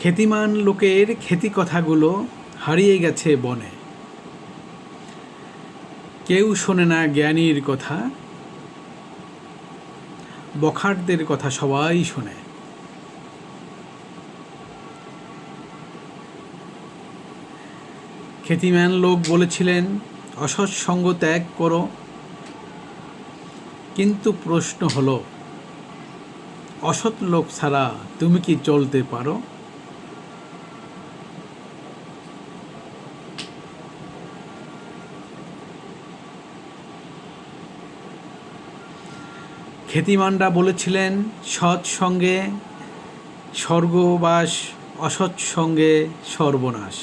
খ্যাতিমান লোকের খ্যাতি কথাগুলো হারিয়ে গেছে বনে। কেউ শোনে না জ্ঞানীর কথা বখারদের কথা সবাই শোনে। খ্যাতিমান লোক বলেছিলেন, অসৎ সঙ্গ ত্যাগ করো, কিন্তু প্রশ্ন হলো, অসৎ লোক ছাড়া তুমি কি চলতে পারো? খ্যাতিমানরা বলেছিলেন, সৎ সঙ্গে স্বর্গবাস, অসৎ সঙ্গে সর্বনাশ।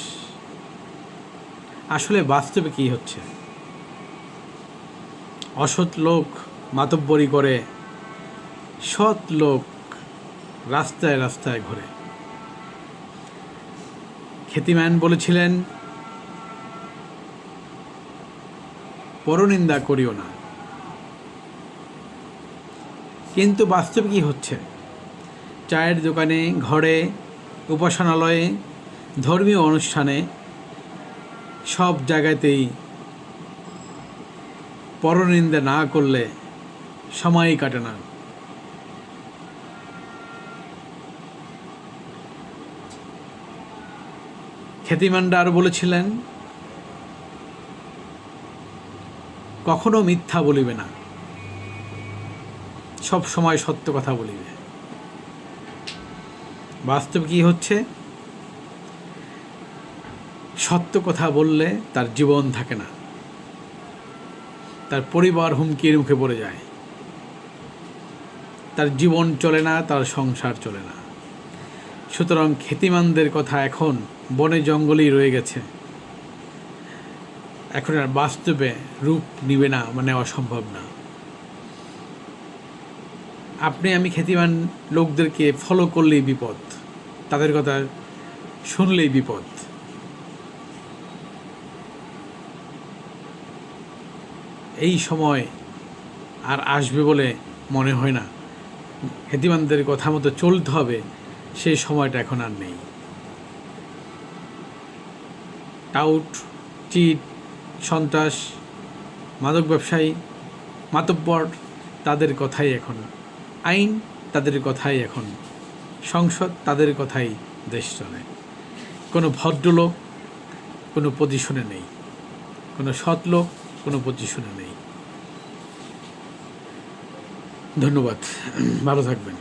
আসলে বাস্তবে কি হচ্ছে? অসৎ লোক মাতব্বরি করে, সৎ লোক রাস্তায় রাস্তায় ঘোরে। খ্যাতিম্যান বলেছিলেন, পরনিন্দা করিও না। কিন্তু বাস্তবে কি হচ্ছে? চায়ের দোকানে, ঘরে, উপাসনালয়ে, ধর্মীয় অনুষ্ঠানে, সব জায়গাতেই পরনিন্দা না করলে সময়ই কাটে না। খ্যাতিমানরা আরও বলেছিলেন, কখনো মিথ্যা বলিবে না। সব সময় সত্য কথা বলিবে বাস্তব কি হচ্ছে? সত্য কথা বললে তার জীবন থাকে না। তার পরিবার হুমকির মুখে পড়ে যায়। তার জীবন চলে না, তার সংসার চলে না। সুতরাং খ্যাতিমানদের কথা এখন বনে জঙ্গলেই রয়ে গেছে। এখন আর বাস্তবে রূপ নিবে না মানে অসম্ভব না। আপনি আমি খ্যাতিমান লোকদেরকে ফলো করলেই বিপদ, তাদের কথা শুনলেই বিপদ। এই সময় আর আসবে বলে মনে হয় না। খ্যাতিমানদের কথা মতো চলতে হবে, সেই সময়টা এখন আর নেই। টাউট, চিট, সন্ত্রাস, মাদক ব্যবসায়ী, মাতব্বর, তাদের কথাই এখন আইন তাদের কথাই এখন, সংসদ তাদের কথাই দেশ চলে। কোনো ভদ্রলোক কোনো পজিশনে নেই, কোনো সৎ লোক কোনো পজিশনে নেই। ধন্যবাদ, ভালো থাকবেন।